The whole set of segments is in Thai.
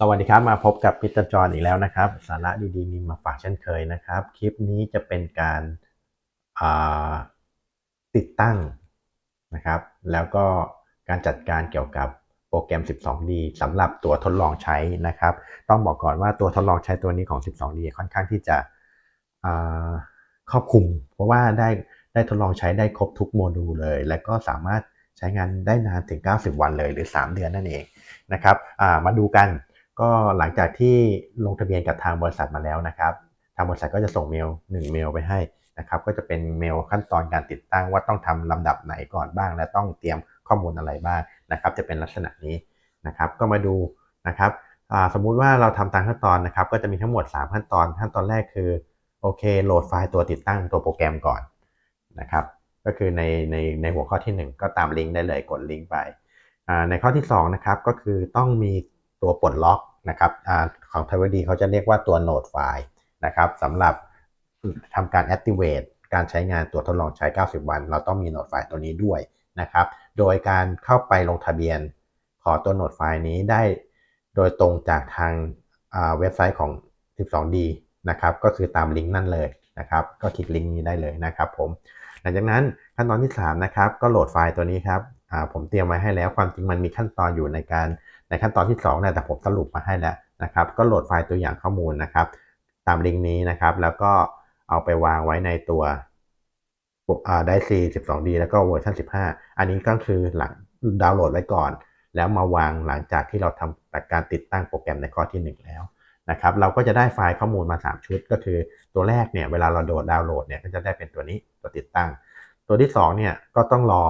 สวัสดีครับ มาพบกับพิจจรอีกแล้วนะครับ สาระดีๆมีมาฝากเช่นเคยนะครับ คลิปนี้จะเป็นการติดตั้งนะครับ แล้วก็การจัดการเกี่ยวกับโปรแกรม 12D สำหรับตัวทดลองใช้นะครับ ต้องบอกก่อนว่าตัวทดลองใช้ตัวนี้ของ 12D ค่อนข้างที่จะครอบคลุม เพราะว่าได้ได้ทดลองใช้ได้ครบทุกโมดูลเลย และก็สามารถใช้งานได้นานถึง 90 วันเลยหรือ 3 เดือนนั่นเองนะครับมาดูกัน ก็หลังจากที่ลงทะเบียนกับทางบริษัทมาแล้วนะครับ ทางบริษัทก็จะส่งเมล1เมลไปให้นะครับ ก็จะเป็นเมลขั้นตอนการติดตั้งว่าต้องทำลำดับไหนก่อนบ้าง และต้องเตรียมข้อมูลอะไรบ้างนะครับ จะเป็นลักษณะนี้นะครับ ก็มาดูนะครับสมมุติว่าเราทำตามขั้นตอนนะครับ ก็จะมีทั้งหมด 3 ขั้นตอน ขั้นตอนแรกคือโอเคโหลดไฟล์ตัวติดตั้งตัวโปรแกรมก่อนนะครับ ก็คือในในในหัวข้อที่ 1 ก็ตามลิงก์ได้เลยกดลิงก์ไปในข้อที่2นะครับก็คือต้องมี ตัวปลดล็อกนะครับอของ t ทวดีเขาจะเรียกว่าตัว Node ไฟล์นะครับสำหรับทำการ activate การใช้งานตัวทดลองใช้ 90 วัน เราต้องมี Node ไฟล์ตัวนี้ด้วยนะครับ โดยการเข้าไปลงทะเบียน ขอตัว Node ไฟล์นี้ได้ โดยตรงจากทางเว็บไซต์ของ 12D นะครับ ก็คือตามลิงก์นั่นเลยนะครับ ก็คลิกลิงก์นี้ได้เลยนะครับผม หลังจากนั้นขั้นตอนที่ 3 นะครับ ก็โหลดไฟล์ตัวนี้ครับผมเตรียมไว้ให้แล้ว ความจริงมันมีขั้นตอนอยู่ในการ ในขั้นตอนที่2เนี่ยแต่ผมสรุปมาให้แล้วนะครับ ก็โหลดไฟล์ตัวอย่างข้อมูลนะครับ ตามลิงก์นี้นะครับ แล้วก็เอาไปวางไว้ในตัวได้ซี 12D แล้วก็เวอร์ชัน15 อันนี้ก็คือหลังดาวน์โหลดไว้ก่อน แล้วมาวางหลังจากที่เราทำการติดตั้งโปรแกรมในข้อที่ 1 แล้วนะครับ เราก็จะได้ไฟล์ข้อมูลมา 3 ชุด ก็คือตัวแรกเนี่ยเวลาเราโดดดาวน์โหลดเนี่ยก็จะได้เป็นตัวนี้ตัวติดตั้ง ตัวที่2เนี่ยก็ต้องรอ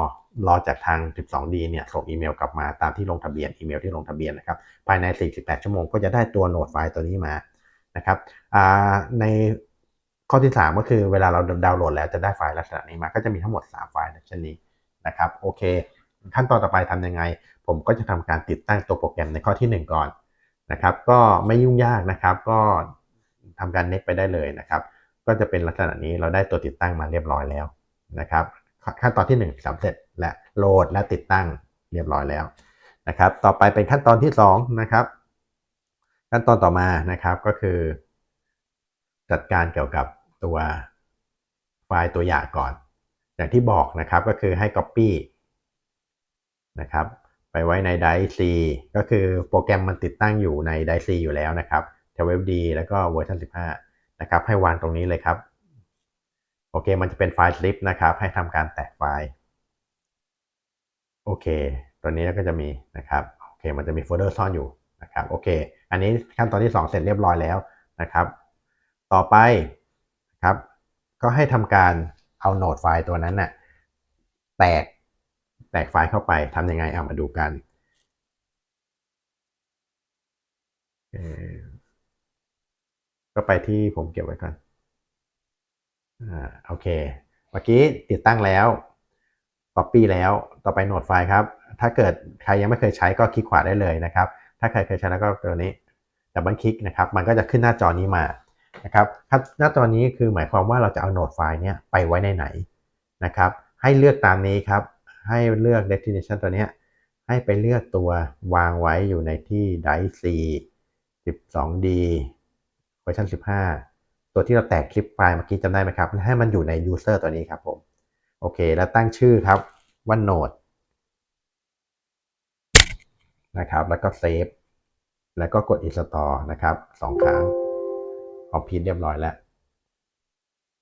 รอจากทาง 12D เนี่ยส่งอีเมลกลับมาตามที่ลงทะเบียนอีเมลที่ลงทะเบียนนะครับภายใน 48 ชั่วโมงก็จะได้ตัวโหน้ตไฟล์ตัวนี้มานะครับในข้อที่ 3 ก็คือเวลาเราดาวน์โหลดแล้วจะได้ไฟล์ลักษณะนี้มาก็จะมีทั้งหมด 3 ไฟล์เช่นนี้นะครับโอเค ขั้นตอนต่อไปทำยังไง ผมก็จะทำการติดตั้งตัวโปรแกรมในข้อที่ 1 ก่อนนะครับ ก็ไม่ยุ่งยากนะครับ ก็ทำการเน็ตไปได้เลยนะครับ ก็จะเป็นลักษณะนี้เราได้ตัวติดตั้งมาเรียบร้อยแล้วนะครับ ขั้นตอนที่1สำเร็จ และโหลดและติดตั้งเรียบร้อยแล้วนะครับ ต่อไปเป็นขั้นตอนที่2นะครับ ขั้นตอนต่อมานะครับก็คือ จัดการเกี่ยวกับตัวไฟล์ตัวอย่างก่อน อย่างที่บอกนะครับก็คือให้ Copy นะครับไปไว้ใน Drive C ก็คือโปรแกรมมันติดตั้งอยู่ใน Drive C อยู่แล้วนะครับ TWD แล้วก็เวอร์ชัน15 นะครับ ให้วางตรงนี้เลยครับ โอเค มันจะเป็นไฟล์ zip นะครับ ให้ทำการแตกไฟล์ โอเค ตัวนี้ก็จะมีนะครับ โอเค มันจะมีโฟลเดอร์ซ่อนอยู่นะครับ โอเค อันนี้ขั้นตอนที่ 2 เสร็จเรียบร้อยแล้วนะครับ ต่อไปครับ ก็ให้ทำการเอาโหนดไฟล์ตัวนั้นน่ะแตก แตกไฟล์เข้าไปทำยังไงเอามาดูกันก็ไปที่ผมเก็บไว้ก่อน อ่า โอเค เมื่อกี้ติดตั้งแล้ว Copy แล้วต่อไปโหนดไฟล์ครับ ถ้าเกิดใครยังไม่เคยใช้ก็คลิกขวาได้เลยนะครับ ถ้าใครเคยใช้แล้วก็ตัวนี้ดับเบิลคลิกนะครับ มันก็จะขึ้นหน้าจอนี้มานะครับหน้าจอนี้คือหมายความว่าเราจะเอาโหนดไฟล์เนี้ยไปไว้ในไหนนะครับ ให้เลือกตามนี้ครับ ให้เลือก destination ตัวเนี้ย ให้ไปเลือกตัววางไว้อยู่ในที่ drive C 12D เวอร์ชัน15 ตัวที่เราแตกคลิปไฟล์เมื่อกี้จำได้ไหมครับ ให้มันอยู่ใน user ตัวนี้ครับผม โอเค แล้วตั้งชื่อครับว่า node นะครับ แล้วก็เซฟ แล้วก็กด install นะครับสองครั้งคอมพิวเรียบร้อยแล้ว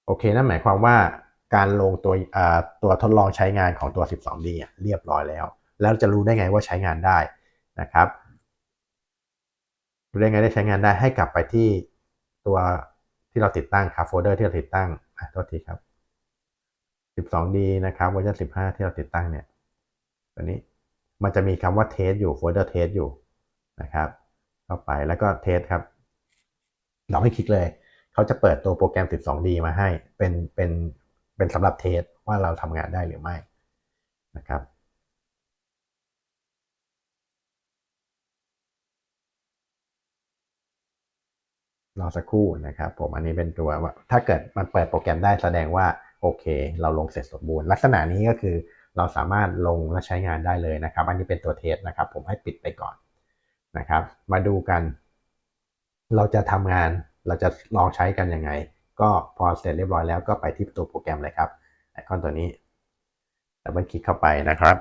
โอเค นั่นหมายความว่าการลงตัวตัวทดลองใช้งานของตัว 12D เรียบร้อยแล้ว แล้วจะรู้ได้ไงว่าใช้งานได้นะครับรู้ได้ไงได้ใช้งานได้ให้กลับไปที่ตัวที่เราติดตั้งครับโฟลเดอร์ที่เราติดตั้งอะโทษทีครับ 12D นะครับเวอร์ชัน15 ที่เราติดตั้งเนี่ยตัวนี้มันจะมีคำว่าเทสอยู่โฟลเดอร์เทสอยู่นะครับเข้าไปแล้วก็เทสครับ เราไม่คลิกเลย เขาจะเปิดตัวโปรแกรม 12D มาให้ เป็นเป็นเป็นสำหรับเทสว่าเราทำงานได้หรือไม่นะครับรอสักครู่นะครับ ผมอันนี้เป็นตัวว่าถ้าเกิดมันเปิดโปรแกรมได้แสดงว่า โอเค เราลงเสร็จสมบูรณ์ ลักษณะนี้ก็คือเราสามารถลงและใช้งานได้เลยนะครับ อันนี้เป็นตัวเทสนะครับ ผมให้ปิดไปก่อนนะครับ มาดูกัน เราจะทำงานเราจะลองใช้กันยังไง ก็พอเสร็จเรียบร้อยแล้วก็ไปที่ตัวโปรแกรมเลยครับไอคอนตัวนี้ดับเบิลคลิกเข้าไปนะครับ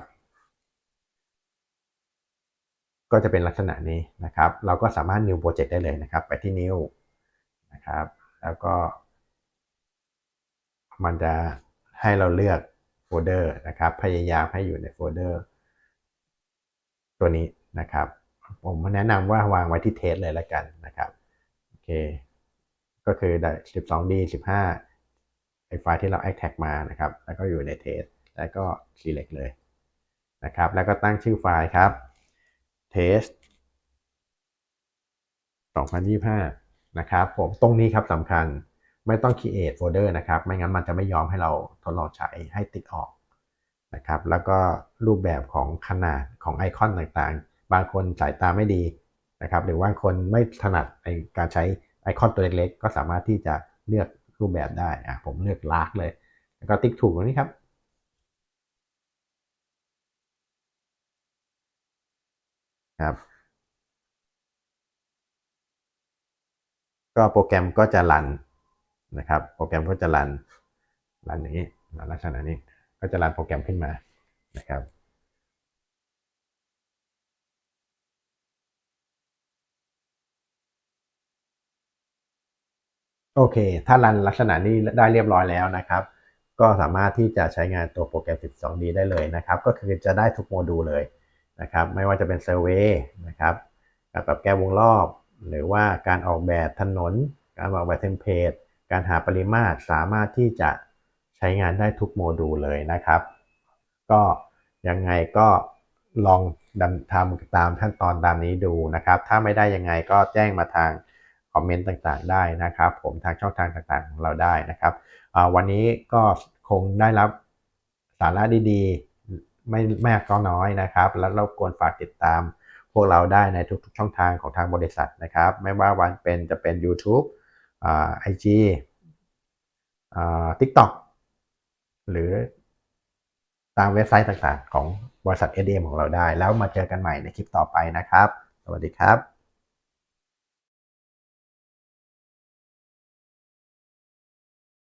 ก็จะเป็นลักษณะนี้นะครับ เราก็สามารถ new project ได้เลยนะครับ ไปที่ new นะครับ แล้วก็ มันจะให้เราเลือกโฟลเดอร์นะครับ พยายามให้อยู่ในโฟลเดอร์ ตัวนี้นะครับ ผมแนะนำว่าวางไว้ที่เทสเลยล้วกันนะครับ โอเค ก็คือได้ 12D 15 ไอไฟล์ที่เรา extract มานะครับ แล้วก็อยู่ในเทส แล้วก็ select เลยนะครับ แล้วก็ตั้งชื่อไฟล์ครับ test 2025 นะครับ ผมตรงนี้ครับสำคัญ ไม่ต้อง create folder นะครับ ไม่งั้นมันจะไม่ยอมให้เราทดลองใช้ให้ติ๊กออกนะครับ แล้วก็รูปแบบของขนาดของไอคอนต่างๆ บางคนสายตาไม่ดีนะครับ หรือว่าคนไม่ถนัดในการใช้ไอคอนตัวเล็กๆ ก็สามารถที่จะเลือกรูปแบบได้อะผมเลือกลากเลย แล้วก็ติ๊กถูกตรงนี้ครับครับ ก็โปรแกรมก็จะรัน นะครับ โปรแกรมก็จะรันรันอย่างนี้ลักษณะนี้ก็จะรันโปรแกรมขึ้นมานะครับโอเค ถ้ารันลักษณะนี้ได้เรียบร้อยแล้วนะครับ ก็สามารถที่จะใช้งานตัวโปรแกรม 12D ได้เลยนะครับ ก็คือจะได้ทุกโมดูลเลยนะครับ ไม่ว่าจะเป็นเซอร์เวยนะครับ การปรับแก้วงรอบ หรือว่าการออกแบบถนน การออกแบบเทมเพลต การหาปริมาตรสามารถที่จะใช้งานได้ทุกโมดูลเลยนะครับ ก็ยังไงก็ลองทำตามขั้นตอนตามนี้ดูนะครับ ถ้าไม่ได้ยังไงก็แจ้งมาทางคอมเมนต์ต่างๆ ได้นะครับ ผมทางช่องทางต่างๆของเราได้นะครับ วันนี้ก็คงได้รับสาระดีๆ ไม่มากก็น้อยนะครับ แล้วรบกวนฝากติดตามพวกเราได้ในทุกๆ ช่องทางของทางบริษัทนะครับ ไม่ว่าวันเป็นจะเป็น YouTube ไอจีทิกต็อกหรือตามเว็บไซต์ต่างๆ ของบริษัท SDM ของเราได้ แล้วมาเจอกันใหม่ในคลิปต่อไปนะครับ สวัสดีครับ